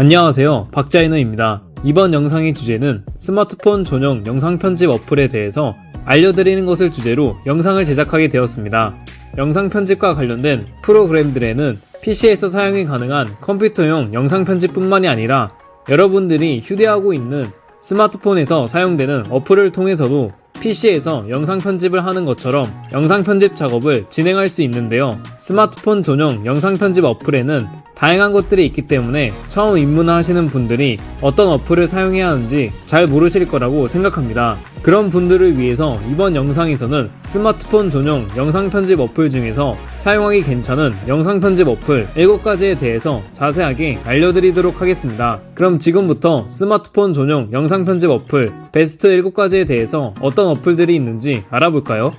안녕하세요. 박자이너입니다. 이번 영상의 주제는 스마트폰 전용 영상 편집 어플에 대해서 알려드리는 것을 주제로 영상을 제작하게 되었습니다. 영상 편집과 관련된 프로그램들에는 PC에서 사용이 가능한 컴퓨터용 영상 편집뿐만이 아니라 여러분들이 휴대하고 있는 스마트폰에서 사용되는 어플을 통해서도 PC에서 영상 편집을 하는 것처럼 영상 편집 작업을 진행할 수 있는데요. 스마트폰 전용 영상 편집 어플에는 다양한 것들이 있기 때문에 처음 입문하시는 분들이 어떤 어플을 사용해야 하는지 잘 모르실 거라고 생각합니다. 그런 분들을 위해서 이번 영상에서는 스마트폰 전용 영상 편집 어플 중에서 사용하기 괜찮은 영상 편집 어플 7가지에 대해서 자세하게 알려드리도록 하겠습니다. 그럼 지금부터 스마트폰 전용 영상 편집 어플 베스트 7가지에 대해서 어떤 어플들이 있는지 알아볼까요?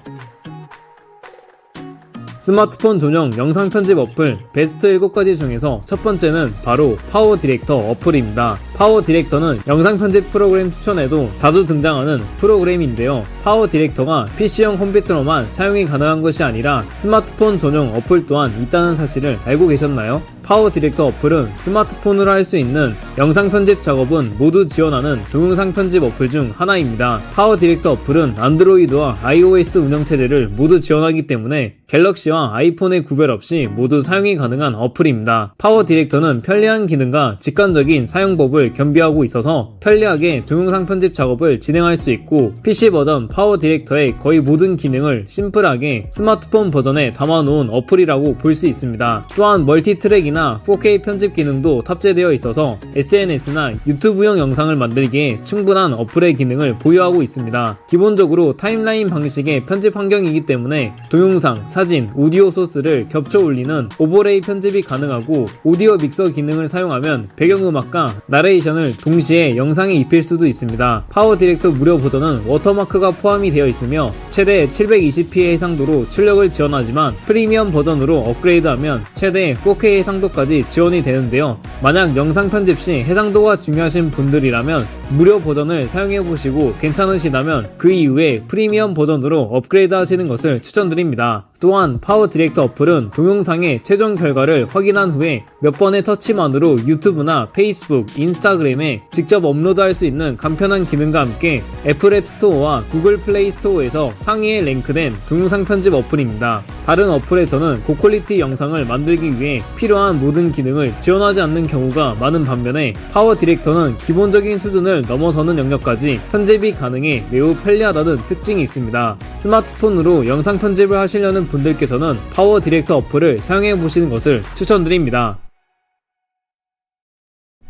스마트폰 전용 영상 편집 어플 베스트 7가지 중에서 첫 번째는 바로 파워 디렉터 어플입니다. 파워 디렉터는 영상 편집 프로그램 추천에도 자주 등장하는 프로그램인데요. 파워 디렉터가 PC형 컴퓨터로만 사용이 가능한 것이 아니라 스마트폰 전용 어플 또한 있다는 사실을 알고 계셨나요? 파워 디렉터 어플은 스마트폰으로 할 수 있는 영상 편집 작업은 모두 지원하는 동영상 편집 어플 중 하나입니다. 파워 디렉터 어플은 안드로이드와 iOS 운영체제를 모두 지원하기 때문에 갤럭시와 아이폰의 구별 없이 모두 사용이 가능한 어플입니다. 파워 디렉터는 편리한 기능과 직관적인 사용법을 겸비하고 있어서 편리하게 동영상 편집 작업을 진행할 수 있고 PC 버전 파워 디렉터의 거의 모든 기능을 심플하게 스마트폰 버전에 담아놓은 어플이라고 볼 수 있습니다. 또한 멀티 트랙 이나 4K 편집 기능도 탑재되어 있어서 SNS나 유튜브용 영상을 만들기에 충분한 어플의 기능을 보유하고 있습니다. 기본적으로 타임라인 방식의 편집 환경이기 때문에 동영상, 사진, 오디오 소스를 겹쳐 올리는 오버레이 편집이 가능하고 오디오 믹서 기능을 사용하면 배경음악과 나레이션을 동시에 영상에 입힐 수도 있습니다. 파워 디렉터 무료 버전은 워터마크가 포함이 되어 있으며 최대 720p 해상도로 출력을 지원하지만 프리미엄 버전으로 업그레이드하면 최대 4K 해상도 까지 지원이 되는데요. 만약 영상 편집 시 해상도가 중요하신 분들이라면 무료 버전을 사용해 보시고 괜찮으시다면 그 이후에 프리미엄 버전으로 업그레이드 하시는 것을 추천드립니다. 또한 파워 디렉터 어플은 동영상의 최종 결과를 확인한 후에 몇 번의 터치만으로 유튜브나 페이스북, 인스타그램에 직접 업로드할 수 있는 간편한 기능과 함께 애플 앱 스토어와 구글 플레이 스토어에서 상위에 랭크된 동영상 편집 어플입니다. 다른 어플에서는 고퀄리티 영상을 만들기 위해 필요한 모든 기능을 지원하지 않는 경우가 많은 반면에 파워 디렉터는 기본적인 수준을 넘어서는 영역까지 편집이 가능해 매우 편리하다는 특징이 있습니다. 스마트폰으로 영상 편집을 하시려는 분들께서는 파워 디렉터 어플을 사용해 보시는 것을 추천드립니다.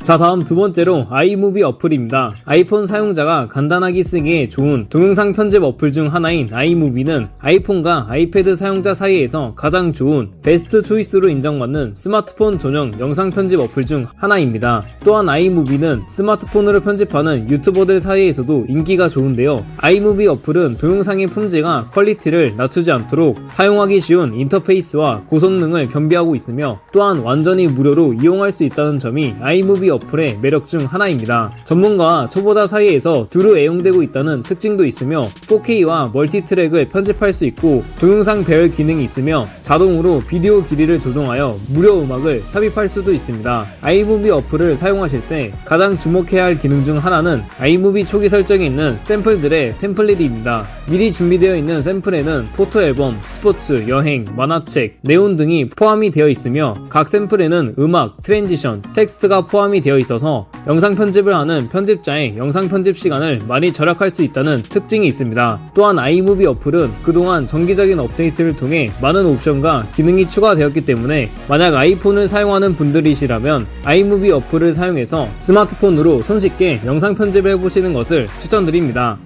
자 다음 두 번째로 아이무비 어플입니다. 아이폰 사용자가 간단하게 쓰기에 좋은 동영상 편집 어플 중 하나인 아이무비는 아이폰과 아이패드 사용자 사이에서 가장 좋은 베스트 초이스로 인정받는 스마트폰 전용 영상 편집 어플 중 하나입니다. 또한 아이무비는 스마트폰으로 편집하는 유튜버들 사이에서도 인기가 좋은데요. 아이무비 어플은 동영상의 품질과 퀄리티를 낮추지 않도록 사용하기 쉬운 인터페이스와 고성능을 겸비하고 있으며 또한 완전히 무료로 이용할 수 있다는 점이 아이무비 어플의 매력 중 하나입니다. 전문가와 초보자 사이에서 두루 애용되고 있다는 특징도 있으며 4K와 멀티트랙을 편집할 수 있고 동영상 배열 기능이 있으며 자동으로 비디오 길이를 조정하여 무료 음악을 삽입할 수도 있습니다. 아이무비 어플을 사용하실 때 가장 주목해야 할 기능 중 하나는 아이무비 초기 설정에 있는 샘플들의 템플릿입니다. 미리 준비되어 있는 샘플에는 포토 앨범, 스포츠, 여행, 만화책, 네온 등이 포함이 되어 있으며 각 샘플에는 음악, 트랜지션, 텍스트가 포함이 되어 있어서 영상 편집을 하는 편집자의 영상 편집 시간을 많이 절약할 수 있다는 특징이 있습니다. 또한 아이무비 어플은 그동안 정기적인 업데이트를 통해 많은 옵션과 기능이 추가되었기 때문에 만약 아이폰을 사용하는 분들이시라면 아이무비 어플을 사용해서 스마트폰으로 손쉽게 영상 편집을 해보시는 것을 추천드립니다.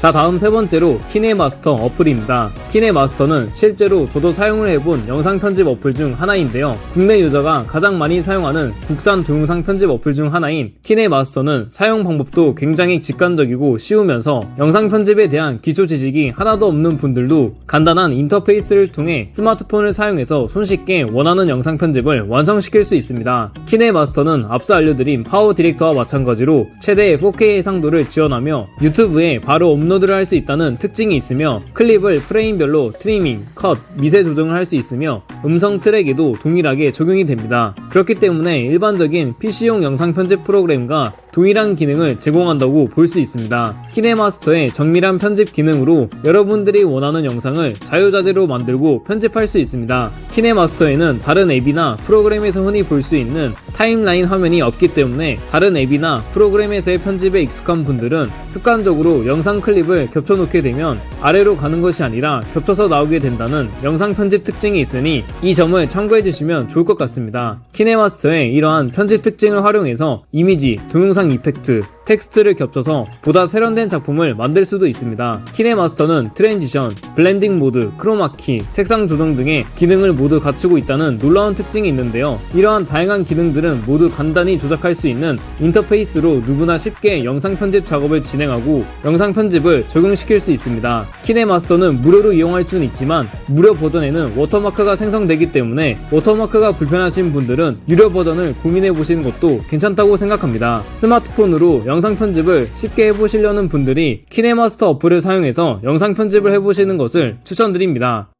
자 다음 세 번째로 키네마스터 어플입니다. 키네마스터는 실제로 저도 사용을 해본 영상 편집 어플 중 하나인데요. 국내 유저가 가장 많이 사용하는 국산 동영상 편집 어플 중 하나인 키네마스터는 사용 방법도 굉장히 직관적이고 쉬우면서 영상 편집에 대한 기초 지식이 하나도 없는 분들도 간단한 인터페이스를 통해 스마트폰을 사용해서 손쉽게 원하는 영상 편집을 완성시킬 수 있습니다. 키네마스터는 앞서 알려드린 파워 디렉터와 마찬가지로 최대 4K 해상도를 지원하며 유튜브에 바로 업로드 업로드를 할 수 있다는 특징이 있으며 클립을 프레임별로 트리밍, 컷, 미세 조정을 할 수 있으며 음성 트랙에도 동일하게 적용이 됩니다. 그렇기 때문에 일반적인 PC용 영상 편집 프로그램과 동일한 기능을 제공한다고 볼 수 있습니다. 키네마스터의 정밀한 편집 기능으로 여러분들이 원하는 영상을 자유자재로 만들고 편집할 수 있습니다. 키네마스터에는 다른 앱이나 프로그램에서 흔히 볼 수 있는 타임라인 화면이 없기 때문에 다른 앱이나 프로그램에서의 편집에 익숙한 분들은 습관적으로 영상 클립을 겹쳐놓게 되면 아래로 가는 것이 아니라 겹쳐서 나오게 된다는 영상 편집 특징이 있으니 이 점을 참고해 주시면 좋을 것 같습니다. 키네마스터의 이러한 편집 특징을 활용해서 이미지, 동영상 이펙트, 텍스트를 겹쳐서 보다 세련된 작품을 만들 수도 있습니다. 키네마스터는 트랜지션, 블렌딩 모드, 크로마키, 색상 조정 등의 기능을 모두 갖추고 있다는 놀라운 특징이 있는데요. 이러한 다양한 기능들은 모두 간단히 조작할 수 있는 인터페이스로 누구나 쉽게 영상 편집 작업을 진행하고 영상 편집을 적용시킬 수 있습니다. 키네마스터는 무료로 이용할 수는 있지만 무료 버전에는 워터마크가 생성되기 때문에 워터마크가 불편하신 분들은 유료 버전을 고민해 보시는 것도 괜찮다고 생각합니다. 스마트폰으로 영상 편집을 쉽게 해보시려는 분들이 키네마스터 어플을 사용해서 영상 편집을 해보시는 것을 추천드립니다.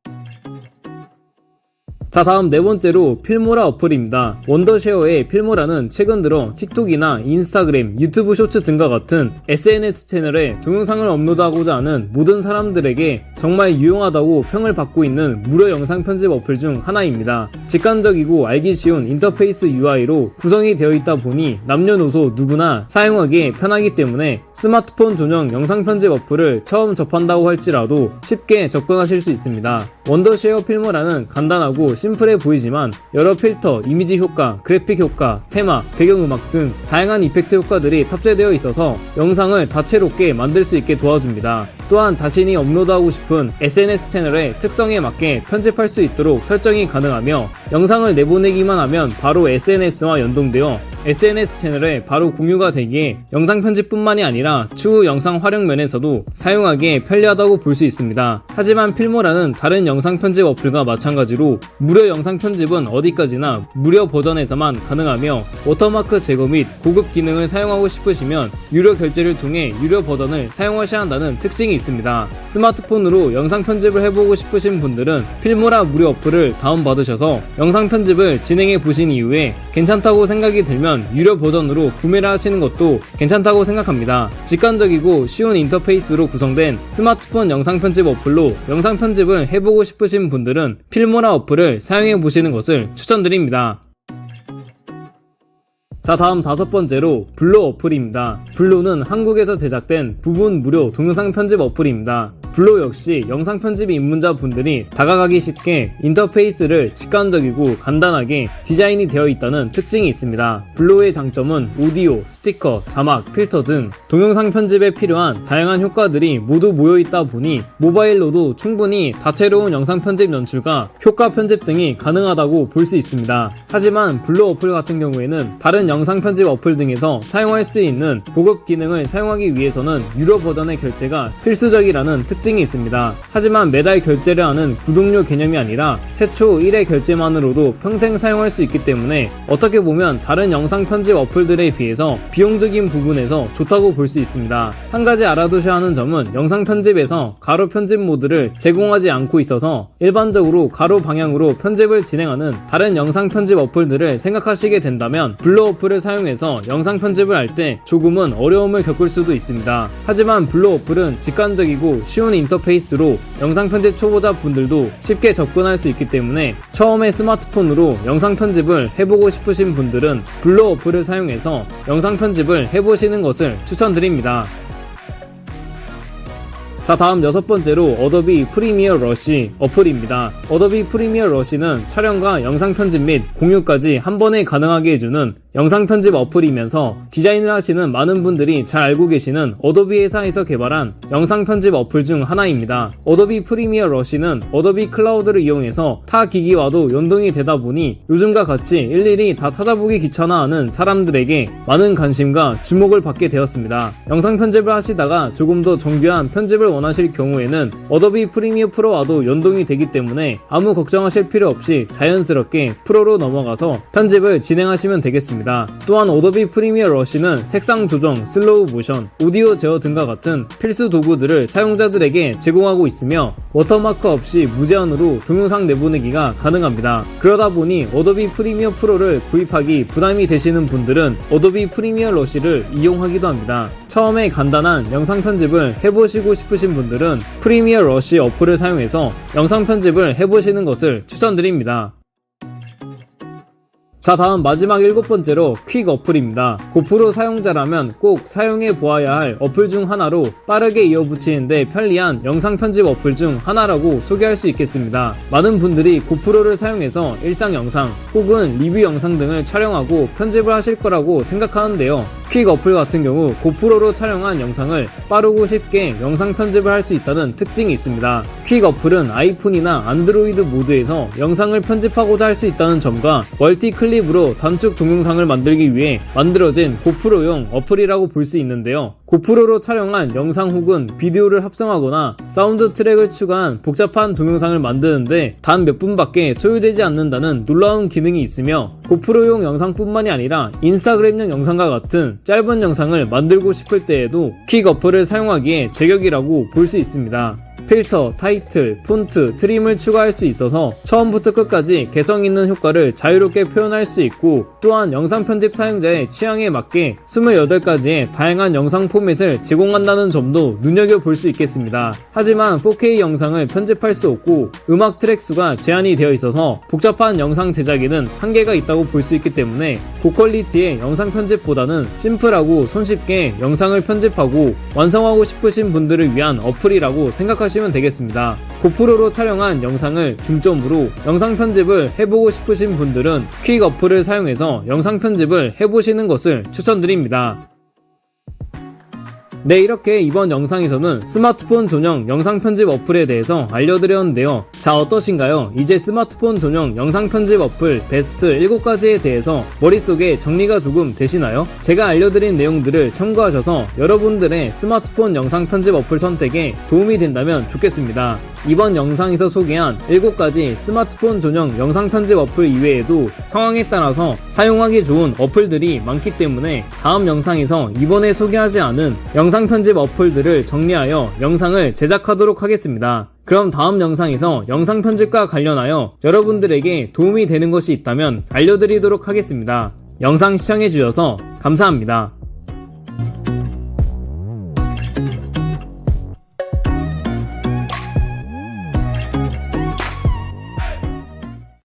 자 다음 네 번째로 필모라 어플입니다. 원더쉐어의 필모라는 최근 들어 틱톡이나 인스타그램, 유튜브 쇼츠 등과 같은 SNS 채널에 동영상을 업로드하고자 하는 모든 사람들에게 정말 유용하다고 평을 받고 있는 무료 영상 편집 어플 중 하나입니다. 직관적이고 알기 쉬운 인터페이스 UI로 구성이 되어 있다 보니 남녀노소 누구나 사용하기 편하기 때문에 스마트폰 전용 영상 편집 어플을 처음 접한다고 할지라도 쉽게 접근하실 수 있습니다. 원더쉐어 필모라는 간단하고 심플해 보이지만 여러 필터, 이미지 효과, 그래픽 효과, 테마, 배경음악 등 다양한 이펙트 효과들이 탑재되어 있어서 영상을 다채롭게 만들 수 있게 도와줍니다. 또한 자신이 업로드하고 싶은 SNS 채널의 특성에 맞게 편집할 수 있도록 설정이 가능하며 영상을 내보내기만 하면 바로 SNS와 연동되어 SNS 채널에 바로 공유가 되기에 영상 편집뿐만이 아니라 추후 영상 활용 면에서도 사용하기에 편리하다고 볼 수 있습니다. 하지만 필모라는 다른 영상 편집 어플과 마찬가지로 무료 영상 편집은 어디까지나 무료 버전에서만 가능하며 워터마크 제거 및 고급 기능을 사용하고 싶으시면 유료 결제를 통해 유료 버전을 사용하셔야 한다는 특징이 있습니다. 스마트폰으로 영상 편집을 해보고 싶으신 분들은 필모라 무료 어플을 다운받으셔서 영상 편집을 진행해 보신 이후에 괜찮다고 생각이 들면 유료 버전으로 구매를 하시는 것도 괜찮다고 생각합니다. 직관적이고 쉬운 인터페이스로 구성된 스마트폰 영상 편집 어플로 영상 편집을 해보고 싶으신 분들은 필모라 어플을 사용해 보시는 것을 추천드립니다. 자 다음 다섯 번째로 블로 어플입니다. 블로는 한국에서 제작된 부분 무료 동영상 편집 어플입니다. 블로 역시 영상 편집 입문자 분들이 다가가기 쉽게 인터페이스를 직관적이고 간단하게 디자인이 되어 있다는 특징이 있습니다. 블로의 장점은 오디오, 스티커, 자막, 필터 등 동영상 편집에 필요한 다양한 효과들이 모두 모여 있다 보니 모바일로도 충분히 다채로운 영상 편집 연출과 효과 편집 등이 가능하다고 볼 수 있습니다. 하지만 블로 어플 같은 경우에는 다른 영상 편집 어플 등에서 사용할 수 있는 고급 기능을 사용하기 위해서는 유료 버전의 결제가 필수적이라는 특징 이 있습니다. 하지만 매달 결제를 하는 구독료 개념이 아니라 최초 1회 결제만으로도 평생 사용할 수 있기 때문에 어떻게 보면 다른 영상 편집 어플들에 비해서 비용적인 부분에서 좋다고 볼 수 있습니다. 한 가지 알아두셔야 하는 점은 영상 편집에서 가로 편집 모드를 제공하지 않고 있어서 일반적으로 가로 방향으로 편집을 진행하는 다른 영상 편집 어플들을 생각하시게 된다면 블로 어플을 사용해서 영상 편집을 할 때 조금은 어려움을 겪을 수도 있습니다. 하지만 블로 어플은 직관적이고 쉬운 인터페이스로 영상 편집 초보자 분들도 쉽게 접근할 수 있기 때문에 처음에 스마트폰으로 영상 편집을 해보고 싶으신 분들은 블로 어플을 사용해서 영상 편집을 해보시는 것을 추천드립니다. 자 다음 여섯 번째로 어도비 프리미어 러시 어플입니다. 어도비 프리미어 러시는 촬영과 영상 편집 및 공유까지 한 번에 가능하게 해주는 영상 편집 어플이면서 디자인을 하시는 많은 분들이 잘 알고 계시는 어도비 회사에서 개발한 영상 편집 어플 중 하나입니다. 어도비 프리미어 러시는 어도비 클라우드를 이용해서 타 기기와도 연동이 되다 보니 요즘과 같이 일일이 다 찾아보기 귀찮아하는 사람들에게 많은 관심과 주목을 받게 되었습니다. 영상 편집을 하시다가 조금 더 정교한 편집을 원하실 경우에는 어도비 프리미어 프로와도 연동이 되기 때문에 아무 걱정하실 필요 없이 자연스럽게 프로로 넘어가서 편집을 진행하시면 되겠습니다. 가능합니다. 또한 어도비 프리미어 러쉬는 색상 조정, 슬로우 모션, 오디오 제어 등과 같은 필수 도구들을 사용자들에게 제공하고 있으며 워터마크 없이 무제한으로 동영상 내보내기가 가능합니다. 그러다 보니 어도비 프리미어 프로를 구입하기 부담이 되시는 분들은 어도비 프리미어 러쉬를 이용하기도 합니다. 처음에 간단한 영상 편집을 해보시고 싶으신 분들은 프리미어 러쉬 어플을 사용해서 영상 편집을 해보시는 것을 추천드립니다. 자 다음 마지막 일곱 번째로 퀵 어플입니다. 고프로 사용자라면 꼭 사용해 보아야 할 어플 중 하나로 빠르게 이어붙이는데 편리한 영상 편집 어플 중 하나라고 소개할 수 있겠습니다. 많은 분들이 고프로를 사용해서 일상 영상 혹은 리뷰 영상 등을 촬영하고 편집을 하실 거라고 생각하는데요. 퀵 어플 같은 경우 고프로로 촬영한 영상을 빠르고 쉽게 영상 편집을 할 수 있다는 특징이 있습니다. 퀵 어플은 아이폰이나 안드로이드 모드에서 영상을 편집하고자 할 수 있다는 점과 멀티 클립으로 단축 동영상을 만들기 위해 만들어진 고프로용 어플이라고 볼 수 있는데요. 고프로로 촬영한 영상 혹은 비디오를 합성하거나 사운드 트랙을 추가한 복잡한 동영상을 만드는데 단 몇 분밖에 소요되지 않는다는 놀라운 기능이 있으며 고프로용 영상뿐만이 아니라 인스타그램용 영상과 같은 짧은 영상을 만들고 싶을 때에도 퀵 어플을 사용하기에 제격이라고 볼 수 있습니다. 필터, 타이틀, 폰트, 트림을 추가할 수 있어서 처음부터 끝까지 개성 있는 효과를 자유롭게 표현할 수 있고 또한 영상 편집 사용자의 취향에 맞게 28가지의 다양한 영상 포맷을 제공한다는 점도 눈여겨볼 수 있겠습니다. 하지만 4K 영상을 편집할 수 없고 음악 트랙 수가 제한이 되어 있어서 복잡한 영상 제작에는 한계가 있다고 볼 수 있기 때문에 고퀄리티의 영상 편집보다는 심플하고 손쉽게 영상을 편집하고 완성하고 싶으신 분들을 위한 어플이라고 생각하 시면 되겠습니다. 고프로로 촬영한 영상을 중점으로 영상 편집을 해보고 싶으신 분들은 퀵 어플을 사용해서 영상 편집을 해보시는 것을 추천드립니다. 네, 이렇게 이번 영상에서는 스마트폰 전용 영상 편집 어플에 대해서 알려드렸는데요. 자, 어떠신가요? 이제 스마트폰 전용 영상 편집 어플 베스트 7가지에 대해서 머릿속에 정리가 조금 되시나요? 제가 알려드린 내용들을 참고하셔서 여러분들의 스마트폰 영상 편집 어플 선택에 도움이 된다면 좋겠습니다. 이번 영상에서 소개한 7가지 스마트폰 전용 영상 편집 어플 이외에도 상황에 따라서 사용하기 좋은 어플들이 많기 때문에 다음 영상에서 이번에 소개하지 않은 영상 편집 어플들을 정리하여 영상을 제작하도록 하겠습니다. 그럼 다음 영상에서 영상 편집과 관련하여 여러분들에게 도움이 되는 것이 있다면 알려드리도록 하겠습니다. 영상 시청해주셔서 감사합니다.